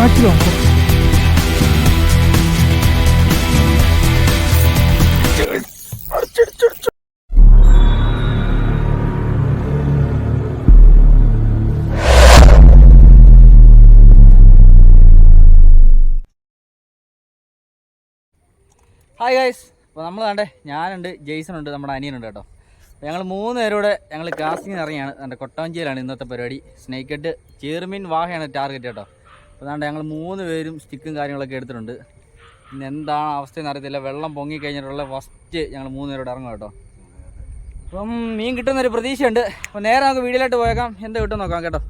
വളരെ അണ്ണാച്ചിലാണ് hi guys അപ്പോൾ നമ്മൾ കണ്ടേ ഞാനുണ്ട് ജെയ്സൺ ഉണ്ട് നമ്മുടെ അനിയനുണ്ട് കേട്ടോ. അപ്പോൾ ഞങ്ങൾ മൂന്ന് പേരോടെ ഞങ്ങൾ കാസ്റ്റിംഗ് ഇറങ്ങിയാണ് എന്റെ കൊട്ടാഞ്ചിയിലാണ് ഇന്നത്തെ പരിപാടി. സ്നേക്ക് ഹെഡ് ചേർമീൻ വാഹയാണ് ടാർഗറ്റ് കേട്ടോ. അതുകൊണ്ട് ഞങ്ങൾ മൂന്ന് പേരും സ്റ്റിക്കും കാര്യങ്ങളൊക്കെ എടുത്തിട്ടുണ്ട്. ഇന്ന് എന്താണ് അവസ്ഥയെന്ന് അറിയത്തില്ല. വെള്ളം പൊങ്ങി കഴിഞ്ഞിട്ടുള്ള ഫസ്റ്റ് ഞങ്ങൾ മൂന്ന് പേരോട് ഇറങ്ങും കേട്ടോ. അപ്പം മീൻ കിട്ടുന്നൊരു പ്രതീക്ഷയുണ്ട്. അപ്പോൾ നേരെ നമുക്ക് വീട്ടിലോട്ട് പോയേക്കാം. എന്താ കിട്ടും നോക്കാം കേട്ടോ.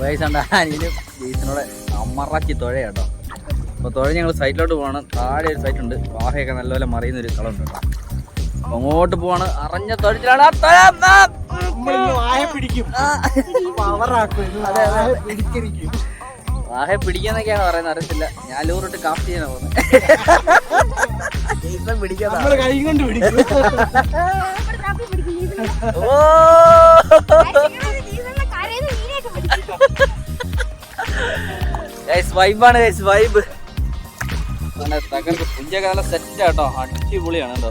വയസ്സണ്ട. അനിയനും ജെയ്സനോടെ അമ്മറാക്കി തുഴ കേട്ടോ. അപ്പോൾ തുഴ ഞങ്ങൾ സൈറ്റിലോട്ട് പോവാണ്. താഴെ ഒരു സൈറ്റ് ഉണ്ട്. വാഹയൊക്കെ നല്ലപോലെ മറിയുന്ന ഒരു കളുണ്ട് കേട്ടോ. അപ്പോൾ അങ്ങോട്ട് പോവാണ്. അറിഞ്ഞ തുഴച്ചിലാണ്. വാഹ പിടിക്കുന്നൊക്കെയാണ് പറയുന്നത്. അറിയത്തില്ല. ഞാൻ ലൂറിട്ട് കാസ്റ്റ് ചെയ്യാൻ പോകുന്നത് കൈ കൊണ്ട് പിടിക്കും. ഓ. വൈബാണ് വൈബ് തകർക്ക് പുഞ്ചൊക്കെ നല്ല സെറ്റ് ആട്ടോ. അടിപൊളിയാണ് കേട്ടോ.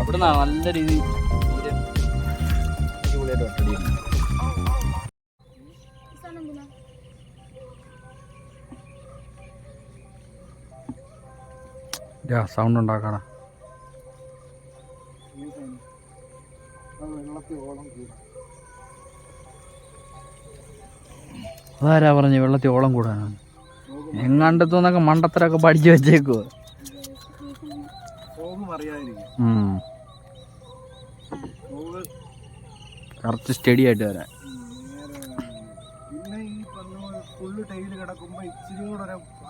അവിടെ നിന്നാണ് നല്ല രീതി സൗണ്ട് ഉണ്ടാക്കണ. അതാരാ പറഞ്ഞു വെള്ളത്തിൽ ഓളം കൂടാനാണ്? എങ്ങാണ്ടത്തുനിന്നൊക്കെ മണ്ടത്തരൊക്കെ പഠിച്ചു വെച്ചേക്കോ. പോക് സ്റ്റഡി ആയിട്ട് വരാൻ. ഒരു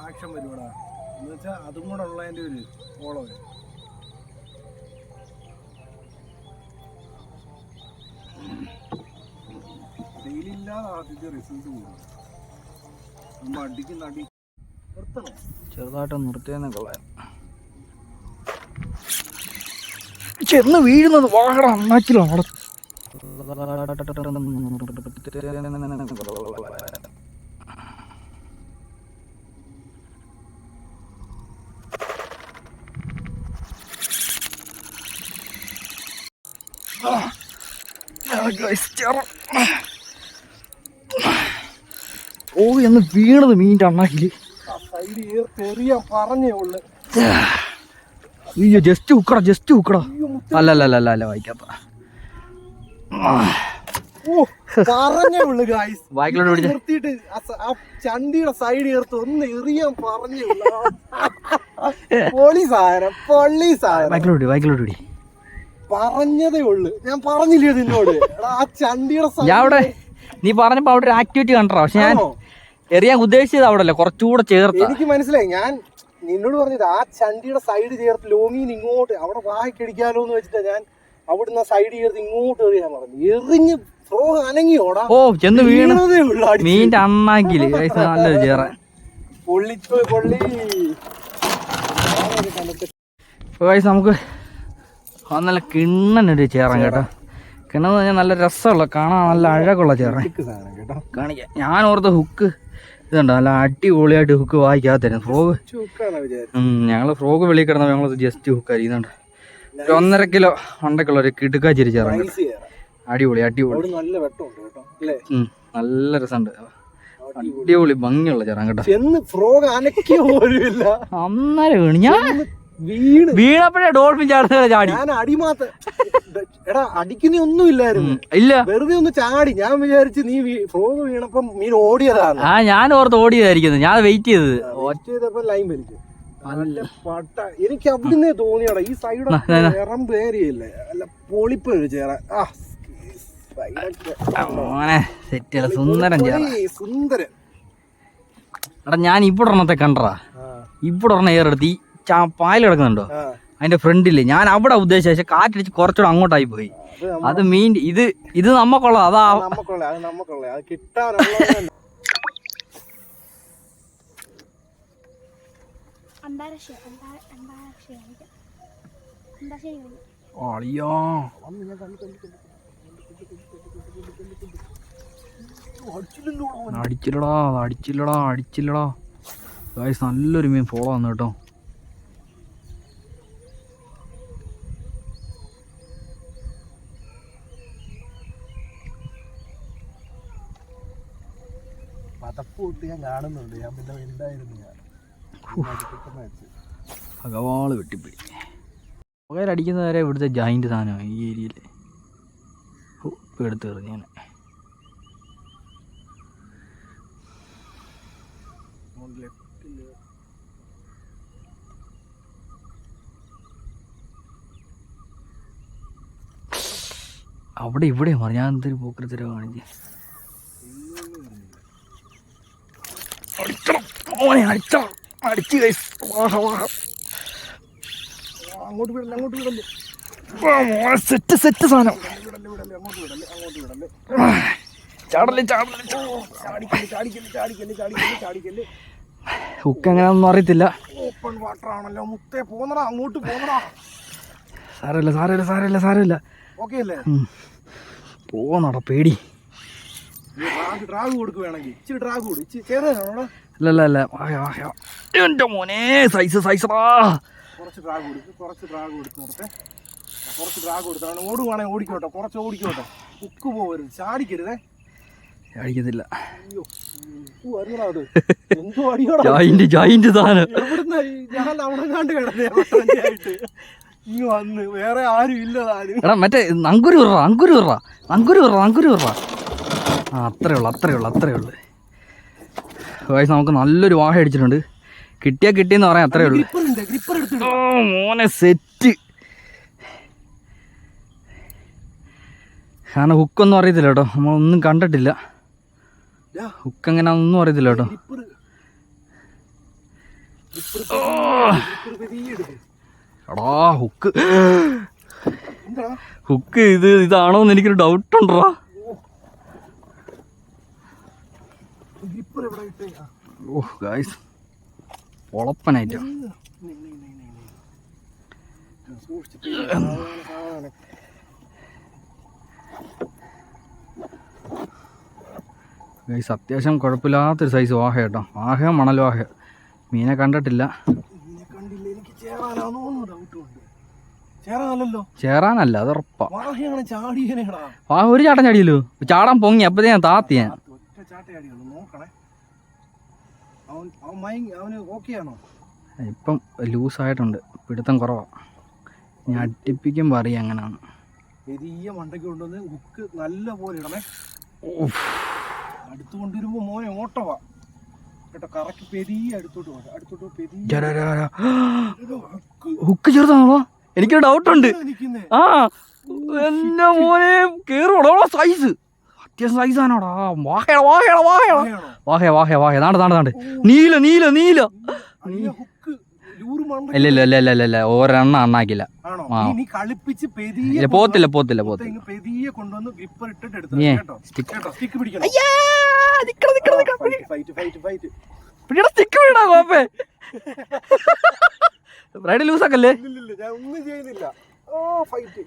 ആക്ഷൻ ഒരു ഇല്ലാതെ ആദ്യത്തെ റിസൾട്ട് കൂടും. ചെറുതായിട്ട് നിർത്തിയെന്ന് കൊള്ളാം ചെന്ന് വീഴുന്നത് വാഹട അണ്ണാക്കിലോ അവിടെ ഓ എന്ന് വീണത് മീന്റെ അണ്ണാക്കിൽ. അയ്യോ ജസ്റ്റ് ഉക്കട ജസ്റ്റ് ഉക്കട. അല്ല അല്ല അല്ല അല്ല വായിക്കാത്ത ചണ്ടിയുടെ സൈഡ് ചേർത്ത് ഒന്ന് എറിയാൻ പറഞ്ഞു ഉള്ളു. പൊളി സാധനം പൊള്ളി സാധനം ബാക്കിലോട്ട് പിടി ബാക്കിലോട്ട് പിടി. പറഞ്ഞതേ ഉള്ളു. ഞാൻ പറഞ്ഞില്ലേ നിന്നോട്? ആ ചണ്ടിയുടെ ഞാൻ അവിടെ നീ പറഞ്ഞപ്പോ അവിടെ ഒരു ആക്ടിവിറ്റി കണ്ടോ പക്ഷെ ഞാൻ? എറിയാൻ ഉദ്ദേശിച്ചത് അവിടെ അല്ല കുറച്ചുകൂടെ ചേർത്ത്. എനിക്ക് മനസ്സിലായി. ഞാൻ നിന്നോട് പറഞ്ഞത് ആ ചണ്ടിയുടെ സൈഡ് ചേർത്ത് ലോങ്ങിന് ഇങ്ങോട്ട് അവിടെ വായിക്കടിക്കാലോ എന്ന് വെച്ചിട്ടാ ഞാൻ അവിടുന്ന് സൈഡ് ചേർത്ത് ഇങ്ങോട്ട് എറിയാൻ പറഞ്ഞു എറിഞ്ഞ് അനങ്ങിയോടാ ഓ ചെന്ന് വീണ്. വീണതേ ഉള്ളു അടി മീന്റെ അണ്ണാക്കിൽ guys, നല്ലൊരു ചേറ. പൊള്ളി. നമുക്ക് ആ നല്ല കിണ്ണനൊരു ചേറാൻ കേട്ടോ. കിണ്ണം എന്ന് പറഞ്ഞാൽ നല്ല രസമുള്ള കാണാൻ നല്ല അഴകുള്ള കേട്ടോ. കാണിക്കാം. ഞാൻ ഓർത്ത ഹുക്ക് ഇതുണ്ടോ? നല്ല അടിപൊളിയായിട്ട് ഹുക്ക് വായിക്കാത്തരും ഫ്രോഗ് ഞങ്ങൾ ഫ്രോഗ് വെളിയിൽ കിടന്നപ്പോൾ ഞങ്ങളത് ജസ്റ്റ് ഹുക്ക് അരിയുന്നുണ്ട് ഒരു ഒന്നര കിലോ ഉണ്ടക്കുള്ള ഒരു കിടുക്കാച്ചിരി ചേർന്ന് അടിപൊളി അടിപൊളി. നല്ല രസമുണ്ട്. അടിപൊളി. ഭംഗിയുള്ള ചേറാൻ കേട്ടോ. അന്നേരം വീണ് ഞാൻ വീണ്. വീണപ്പോഴേ ഡോൾഫിൻ ചാടുന്ന ചാടി. ഞാൻ അടി എടാ അടിക്കുന്ന ഒന്നും ഇല്ലായിരുന്നു. ഇല്ല. വെറുതെ ഒന്ന് ചാടി. ഞാൻ വിചാരിച്ച് നീ ഫ്രോഗ് വീണപ്പം മീൻ ഓടിയതാണ്. ആ ഞാൻ ഓർത്ത് ഓടിയതായിരിക്കുന്നു. ഞാൻ വെയിറ്റ് ചെയ്തത്. വെയിറ്റ് ചെയ്തപ്പോ ലൈൻ വലിച്ചു നല്ല പട്ട. എനിക്ക് അവിടുന്ന് തോന്നിയടാ ഈ സൈഡ് ഇറമ്പ് ഏരിയയില്ലേ അല്ല പൊളിപ്പ് ചേറ. ആ സുന്ദരൻ സുന്ദരൻ. എടാ ഞാൻ ഇവിടെ ഒരെണ്ണത്തെ കണ്ടറാ ഇവിടെ ഒരെണ്ണം ഏറെടുത്ത് പായൽ കിടക്കുന്നുണ്ടോ? അതിന്റെ ഫ്രണ്ടിൽ ഞാൻ അവിടെ ഉദ്ദേശിച്ച പക്ഷെ കാറ്റടിച്ച് കുറച്ചുകൂടെ അങ്ങോട്ടായി പോയി. അത് മീൻ ഇത് ഇത് നമ്മക്കുള്ള അതാ. അളിയോ. അടിച്ചില്ലടാ അടിച്ചില്ലടാ അടിച്ചില്ലടാ. ഗായ്സ് നല്ലൊരു മീൻ ഫോളോ വന്നു കേട്ടോ. പതപ്പ് തൊട്ട് ഞാൻ കാണുന്നുണ്ട്. ഞാൻ പിന്നെ ഉണ്ടായിരുന്നു ഞാൻ. ഭഗവാൾ വെട്ടിപ്പിടി പുകയിലടിക്കുന്ന വരെ ഇവിടുത്തെ ജായിന്റ് സാധനമാണ് ഈ ഏരിയയിൽ എടുത്ത് എറിഞ്ഞു ഞാൻ. അവിടെ ഇവിടെ മാറി ഞാൻ എന്തൊരു കാണിച്ച് ഓനെ അടിച്ചോ അടിച്ച് ഗൈസ് വാഹ വാഹ അങ്ങോട്ട് വിടല്ലേ അങ്ങോട്ട് വിടല്ലേ. സെറ്റ് സെറ്റ് സാധനം. ചാടല്ലേ ചാടല്ലേ. ഹുക്ക് എങ്ങനെയാണെന്നൊന്നും അറിയത്തില്ല. ഓപ്പൺ വാട്ടർ ആണല്ലോ മുത്തേ പോന്നടാ അങ്ങോട്ട് പോന്നടാ. സാരമില്ല സാരമില്ല സാരമില്ല സാരമില്ല. ഓക്കെ അല്ലേ? പോന്നടാ പേടി. ഡ്രാഗ് ഡ്രാഗ് ഇച്ചിരി കൊടു. ഇച്ചിരി ചേരാനാണോ എന്റെ മോനെ സൈസ് സൈസ് കുറച്ച് ഡ്രാഗ് കൊടുക്ക്. കുറച്ച് ഡ്രാഗ് കൊടുത്ത് കുറച്ച് ഡ്രാഗ് കൊടുത്താണ് ഓടുവാണെങ്കിൽ ഓടിക്കോട്ടെ. കുറച്ച് ഓടിക്കോട്ടെ. ഉക്ക് പോവരുത്. ചാടിക്കരുതേ. ജോയിന്റ് ജോയിന്റ് സാധനം. വന്ന്. വേറെ ആരും ഇല്ല മറ്റേ അങ്കുരു അങ്കുരു അങ്കുരു അങ്കുരു ആ അത്രേ ഉള്ളൂ അത്രേ ഉള്ളൂ അത്രേ ഉള്ളൂ വയസ്സ് നമുക്ക് നല്ലൊരു വാഹ അടിച്ചിട്ടുണ്ട് കിട്ടിയാ കിട്ടിയെന്ന് പറയാം അത്രേ ഉള്ളു. ഓ മോനെ സെറ്റ് കാരണം ഹുക്കൊന്നും അറിയത്തില്ല കേട്ടോ. നമ്മളൊന്നും കണ്ടിട്ടില്ല. ഹുക്ക് എങ്ങനെയാണെന്നൊന്നും അറിയത്തില്ല കേട്ടോ. എടാ ഹുക്ക് ഹുക്ക് ഇത് ഇതാണോ എന്ന് എനിക്കൊരു ഡൗട്ട് ഉണ്ടോ ഗ്രിപ്പർ എവിടെ ഇട്ടേ ആ, ഓ ഗായ്സ് പൊളപ്പനായിട്ട് നെയ്, നെയ്, നെയ്, നെയ്, നെയ്. ആ, ഗൈസ് അത്യാവശ്യം കുഴപ്പമില്ലാത്തൊരു സൈസ് വാഹ കേട്ടോ വാഹ മണൽ വാഹ മീനെ കണ്ടിട്ടില്ല ചേരാനല്ല ചേറാനല്ല അത് ഉറപ്പാ. വാഹയാണ് ചാടിയനെടാ. വാഹ ഒരു ചാട്ടം ചാടിയല്ലോ. ചാടാൻ പൊങ്ങി അപ്പത്തേ ഞാൻ താത്തി ഞാൻ അവൻ അവൻ മയങ്ങി അവന് ഓക്കെ ആണോ? ഇപ്പം ലൂസായിട്ടുണ്ട് പിടുത്തം കുറവാ. ഞാൻ അടിപ്പിക്കുമ്പോൾ അറിയാം അങ്ങനെയാണ് വലിയ മണ്ടയ്ക്ക് കൊണ്ടുവന്ന് ഹുക്ക് നല്ല പോലെ ഇടണേ അടുത്ത് കൊണ്ടുവരുമ്പോൾ മോനെ ഓട്ടവാ. കേട്ടോ കറക്റ്റ് പെരിയ അടുത്തോട്ട് പോട്ടെ. അടുത്തോട്ട് പെരിയ. ഹുക്ക് ചേർത്താണോ ചെറുതാണോ? എനിക്കൊരു ഡൗട്ടുണ്ട് ആ എന്നെ മോനെ കേറുവാടോ സൈസ് അത്യാവശ്യം സൈസ് ആണോടാ? വാഹേട വാഹേ വാഹേ വാഹേ. താണ്ട് നാണ്ട് നാണ്ട് നീല നീല നീല. ഇല്ല ഇല്ല ഇല്ല ഇല്ല ഇല്ല ഇല്ല. അണ്ണാക്കില്ല പോത്തില്ല പോത്തില്ല പോത്തില്ല. സ്റ്റിക്ക് വീടാ കോപ്പേ റൈഡ് ലൂസാക്കല്ലേ ഒന്നും ചെയ്യുന്നില്ല. ഓ ഫൈറ്റ്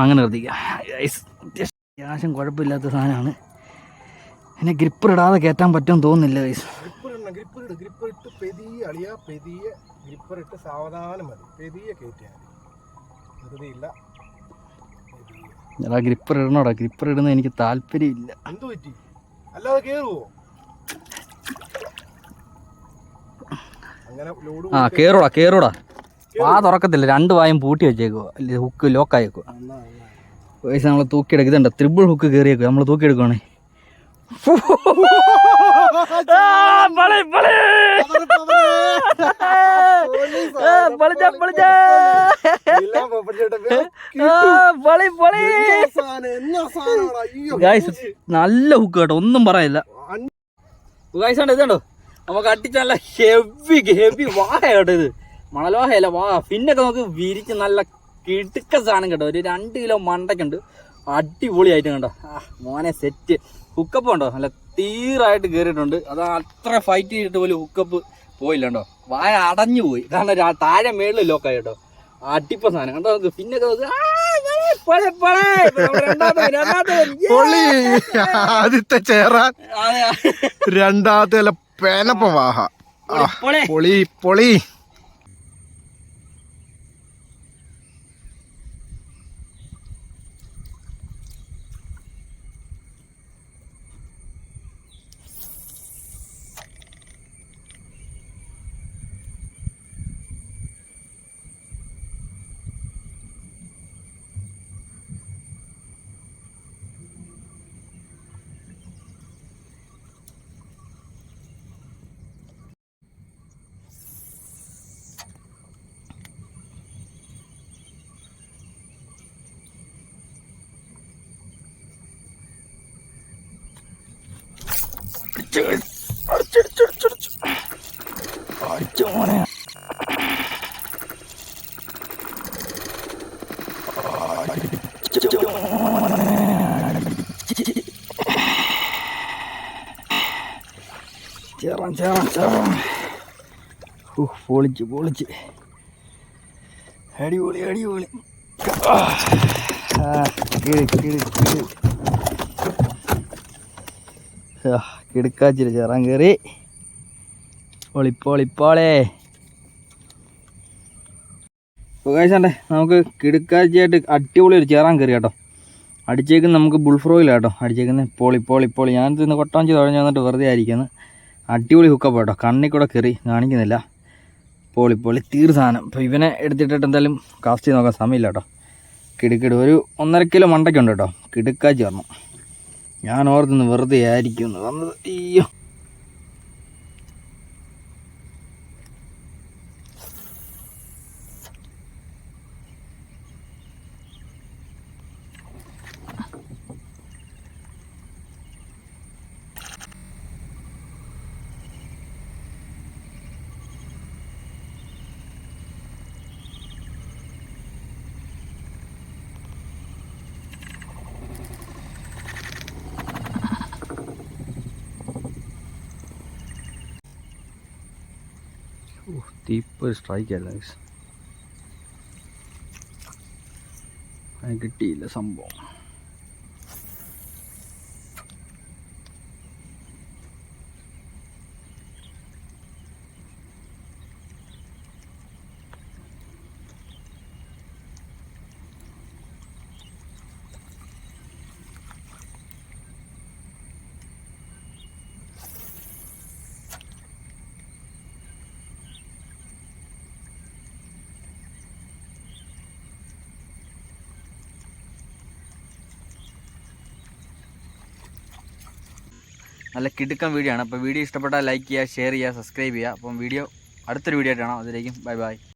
അങ്ങനെ നിർത്തിക്കാം അത്യാവശ്യം കുഴപ്പമില്ലാത്ത സാധനമാണ്. എന്നെ ഗ്രിപ്പർ ഇടാതെ കയറ്റാൻ പറ്റുമെന്ന് തോന്നുന്നില്ല വൈസ് ഗ്രിപ്പർ ഗ്രിപ്പർ ഇട്ട് ഗ്രിപ്പർ ഇട്ട് പെതിയെ അളിയ പെതിയെ ഗ്രിപ്പർ ഇട്ട് സാവധാനം മതി. പെതിയെ കയറ്റിയാൽ മതി. വെറുതെ ഇല്ല. പെതിയെ. എടാ ഗ്രിപ്പർ ഇടണോടാ. ഗ്രിപ്പർ ഇടുന്ന എനിക്ക് താല്പര്യമില്ല. എന്ത് പറ്റി? അല്ലാതെ ആ കേറോടാ കേറോടാ. വാ തുറക്കത്തില്ല. രണ്ട് വായും പൂട്ടി വെച്ചേക്കുക ഹുക്ക് ലോക്കായേക്കുക പൈസ നമ്മൾ തൂക്കിയെടുക്കുക ഇതുണ്ട് ത്രിബിൾ ഹുക്ക് കയറിയേക്കുക നമ്മൾ തൂക്കിയെടുക്കുവാണേ. നല്ല ഹുക്ക് കേട്ടോ. ഒന്നും പറയില്ല. ഉണ്ട് ഇതുണ്ടോ? നമുക്ക് അടിച്ച നല്ല ഹെവി ഹെവി വാഹ കേട്ടോ ഇത്. മണലോഹയല്ല വാ പിന്നൊക്കെ നമുക്ക് വിരിച്ച് നല്ല കിടുക്ക സാധനം കേട്ടോ. ഒരു രണ്ട് കിലോ മണ്ടയ്ക്കുണ്ട്. അടിപൊളിയായിട്ട് കണ്ടോ. ആ മോനെ സെറ്റ് ഹുക്കപ്പ് ഉണ്ടോ? നല്ല തീറായിട്ട് കയറിയിട്ടുണ്ട് അത് അത്ര ഫൈറ്റ് ചെയ്തിട്ട് പോലും ഹുക്കപ്പ് പോയില്ല കേട്ടോ വായ അടഞ്ഞു പോയി. കാരണം താഴെ മേളിൽ ലോക്കായി കേട്ടോ. അടിപ്പ സാധനം. കണ്ടോ നമുക്ക് പിന്നൊക്കെ ആദ്യത്തെ ചേറാൻ. രണ്ടാമത്തെ പേനപ്പ വാഹ. പൊളി പോളെ. പൊളി പൊളി ചേറാൻ ചേറാൻ ചേറാൻ ഹൂ, പൊളിച്ച് പൊളിച്ച്. അടിപൊളി അടിപൊളി. ആ, കിടു, കിടു, കിടു. ആ, കിടുക്കാച്ചിരി ചേറാൻ കയറി ഒളിപ്പോളിപ്പോളേ ഉപകാശണ്ടേ നമുക്ക് കിടുക്കാച്ചിയായിട്ട് അടിപൊളി ഒരു ചേറാൻ കയറി കേട്ടോ. അടിച്ചേക്കുന്ന നമുക്ക് ബുൾഫ്രോയിലാണ് കേട്ടോ. അടിച്ചേക്കുന്നത് പോളി പോളി പോളി. ഞാൻ ഇന്ന് കൊട്ടാഞ്ചി തുഴഞ്ഞു വന്നിട്ട് വെറുതെ ആയിരിക്കുന്നത് അടിപൊളി ഹുക്കപ്പ് കേട്ടോ കണ്ണിൽ കൂടെ കയറി കാണിക്കുന്നില്ല. പോളി പോളി തീർ സാധനം. അപ്പോൾ ഇവനെ എടുത്തിട്ടിട്ട് എന്തായാലും കാസ്റ്റ് ചെയ്ത് നോക്കാൻ സമയമില്ല കേട്ടോ. കിടുക്കിട് ഒരു ഒന്നര കിലോ മണ്ടയ്ക്കുണ്ട് കേട്ടോ. കിടുക്കാച്ചി വരണം ഞാൻ ഓർത്തുനിന്ന് വെറുതെ ആയിരിക്കും വന്നത് അയ്യോ. തീപ്പ് സ്ട്രൈക്ക് അല്ല guys. അത് കിട്ടിയില്ല സംഭവം നല്ല കിടുക്കൻ വീഡിയോ ആണ്. അപ്പോൾ വീഡിയോ ഇഷ്ടപ്പെട്ടാൽ ലൈക്ക് ചെയ്യുക ഷെയർ ചെയ്യുക സബ്സ്ക്രൈബ് ചെയ്യുക. അപ്പം വീഡിയോ അടുത്തൊരു വീഡിയോ ആയിട്ട് കാണാം. അതിലേക്കും ബൈ ബൈ